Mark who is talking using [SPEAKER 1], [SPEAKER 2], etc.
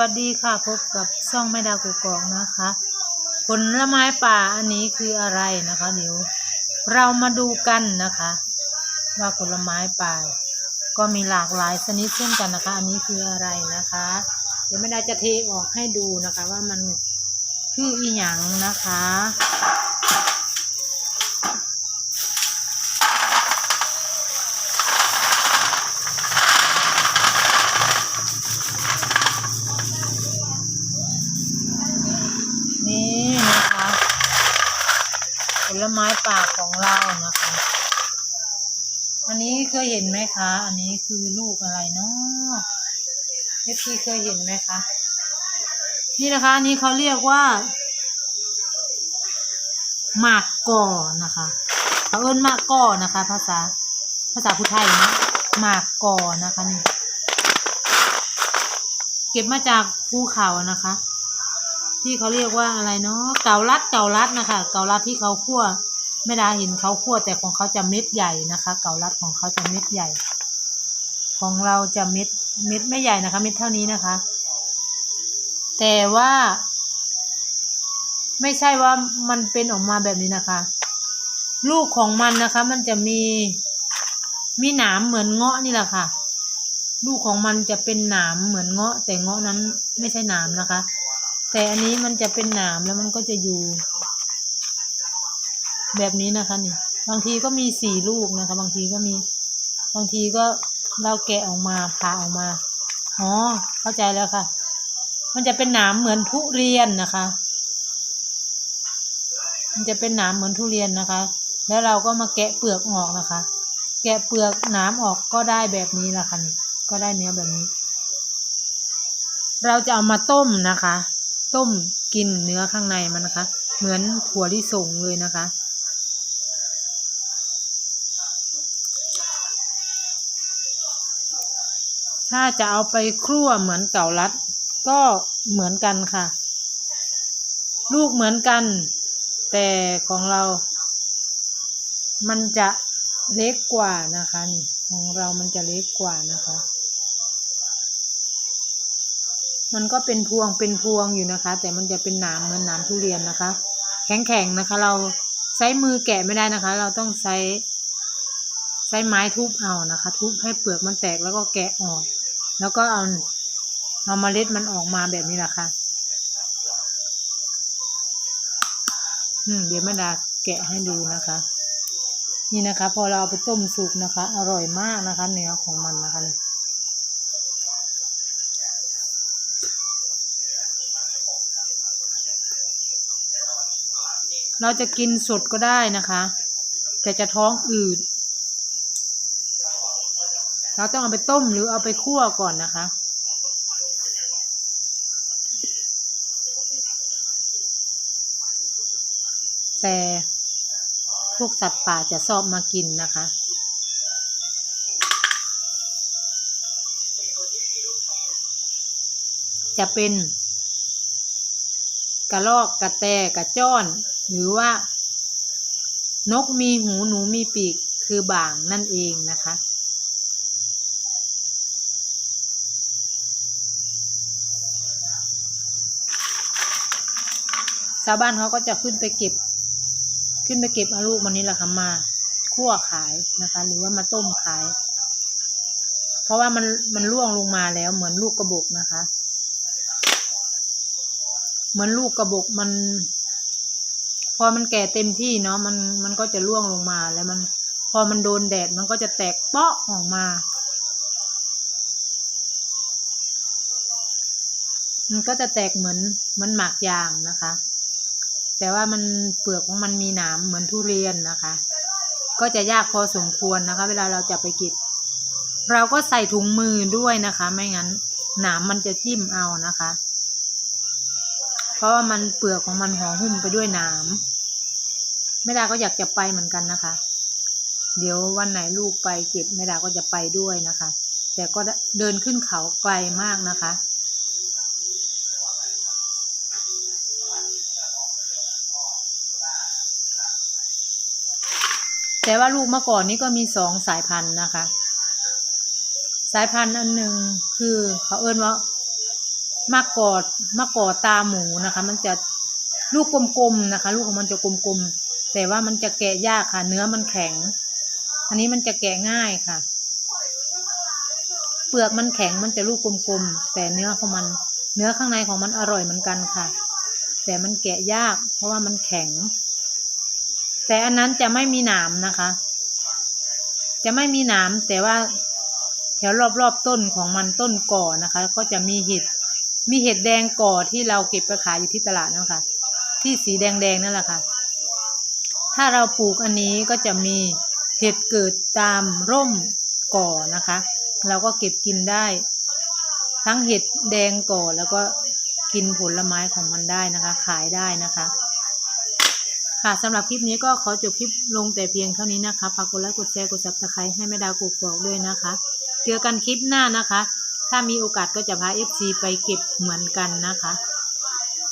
[SPEAKER 1] วัสดีค่ะพบกับช่องแม่ดาวกุกอกนะคะ ผลไม้ป่าอันนี้คืออะไรนะคะเดี๋ยวเรามาดูกันนะคะ ว่าผลไม้ป่า ก็มีหลากหลายชนิดเช่นกันนะคะ อันนี้คืออะไรนะคะ เดี๋ยวแม่ดาจะเทออกให้ดูนะคะ ว่ามันคืออีหยังนะคะ นี่นะคะ ผ ลไม้ป่าของเรานะคะ อันนี้เคยเห็นไหมคะ อันนี้คือลูกอะไรเนาะเอฟซีเคยเห็นไหมคะ นี่นะคะอันนี้เขาเรียกว่าหมากก่อนะคะเขาเอิ้นหมากก่อนะคะ ภาษาภาษาพุทไทยนะหมากก่อนะคะนี่ เก็บมาจากภูเขานะคะ ที่เขาเรียกว่าอะไรเนาะเกาลัดเกาลัดนะคะ เกาลัดที่เขาคั่วไม่ได้เห็นเขาคั่วแต่ของเขาจะเม็ดใหญ่นะคะ เกาลัดของเขาจะเม็ดใหญ่ ของเราจะเม็ดเม็ดไม่ใหญ่นะคะ เม็ดเท่านี้นะคะ แต่ว่า ไม่ใช่ว่ามันเป็นออกมาแบบนี้นะคะ ลูกของมันนะคะ มันจะมีมีหนามเหมือนเงาะนี่แหละค่ะ ลูกของมันจะเป็นหนามเหมือนเงาะ แต่เงาะนั้นไม่ใช่หนามนะคะ แต่อันนี้มันจะเป็นหนามแล้วมันก็จะอยู่ แบบนี้นะคะนี่ บางทีก็มีสี่ลูกนะคะ บางทีก็มี บางทีก็เราแกะออกมาผ่าออกมาอ๋อเข้าใจแล้วค่ะ มันจะเป็นหนามเหมือนทุเรียนนะคะ มันจะเป็นหนามเหมือนทุเรียนนะคะ แล้วเราก็มาแกะเปลือกออกนะคะ แกะเปลือกหนามออกก็ได้แบบนี้ละค่ะนี่ก็ได้เนื้อแบบนี้ เราจะเอามาต้มนะคะ ต้มกินเนื้อข้างในมันนะคะ เหมือนถั่วลิสงเลยนะคะ ถ้าจะเอาไปครั่วเหมือนเก่าลัด ก็เหมือนกันค่ะ ลูกเหมือนกัน แต่ของเรา มันจะเล็กกว่านะคะนี่ของเรามันจะเล็กกว่านะคะ มันก็เป็นพวงเป็นพวงอยู่นะคะ แต่มันจะเป็นหนามเหมือนหนามทุเรียนนะคะ แข็งๆนะคะ เราใช้มือแกะไม่ได้นะคะ เราต้องใช้ใช้ไม้ทุบเอานะคะ ทุบให้เปลือกมันแตกแล้วก็แกะออก แล้วก็เอาเอาเมล็ดมันออกมาแบบนี้แหละค่ะ อืม เดี๋ยวแม่ดาแกะให้ดูนะคะ นี่นะคะ พอเราเอาไปต้มสุกนะคะ อร่อยมากนะคะ เนื้อของมันนะคะนี่ เราจะกินสดก็ได้นะคะ แต่จะท้องอืด เราต้องเอาไปต้มหรือเอาไปคั่วก่อนนะคะ แต่พวกสัตว์ป่าจะชอบมากินนะคะ จะเป็นกระรอกกระแตกระจ้อน หรือว่า นกมีหูหนูมีปีกคือบ่างนั่นเองนะคะ ชาวบ้านเขาก็จะขึ้นไปเก็บ ขึ้นไปเก็บเอาลูกมันนี้แหละค่ะมาคั่วขายนะคะ หรือว่ามาต้มขาย เพราะว่ามันมันร่วงลงมาแล้วเหมือนลูกกระบอกนะคะ เหมือนลูกกระบอกมัน พอมันแก่เต็มที่เนาะมันมันก็จะร่วงลงมาแล้วมัน พอมันโดนแดดมันก็จะแตกเปาะออกมา มันก็จะแตกเหมือนมันหมากยางนะคะ แต่ว่ามันเปลือกของมันมีหนามเหมือนทุเรียนนะคะ ก็จะยากพอสมควรนะคะ เวลาเราจะไปเก็บเราก็ใส่ถุงมือด้วยนะคะ ไม่งั้นหนามมันจะจิ้มเอานะคะ เพราะว่ามันเปลือกของมันห่อหุ้มไปด้วยหนามแม่ดาก็อยากจะไปเหมือนกันนะคะ เดี๋ยววันไหนลูกไปเก็บแม่ดาก็จะไปด้วยนะคะ แต่ก็เดินขึ้นเขาไกลมากนะคะแต่ว่าลูกเมื่อก่อนนี้ก็มีสองสายพันธุ์นะคะ สายพันธุ์อันหนึ่งคือเขาเอิ้นว่า มากอดมากอดตาหมูนะคะ มันจะลูกกลมๆนะคะ ลูกของมันจะกลมๆแต่ว่ามันจะแกะยากค่ะ เนื้อมันแข็ง อันนี้มันจะแกะง่ายค่ะ เปลือกมันแข็งมันจะลูกกลมๆแต่เนื้อของมันเนื้อข้างในของมันอร่อยเหมือนกันค่ะ แต่มันแกะยาก เพราะว่ามันแข็ง แต่อันนั้นจะไม่มีหนามนะคะ จะไม่มีหนามแต่ว่าแถวรอบๆต้นของมันต้นก่อนะคะ ก็จะมีห็ด มีเห็ดแดงก่อที่เราเก็บไปขายอยู่ที่ตลาดนะคะที่สีแดงๆนั่นแหละค่ะ ถ้าเราปลูกอันนี้ก็จะมีเห็ดเกิดตามร่มก่อนะคะ เราก็เก็บกินได้ ทั้งเห็ดแดงก่อแล้วก็กินผลไม้ของมันได้นะคะ ขายได้นะคะ ค่ะสำหรับคลิปนี้ก็ขอจบคลิปลงแต่เพียงเท่านี้นะคะฝากกดไลค์กดแชร์กดซับสไครต์ให้แม่ดาวกกอกด้วยนะคะ เจอกันคลิปหน้านะคะ ถ้ามีโอกาสก็จะพา FC ไปเก็บเหมือนกันนะคะ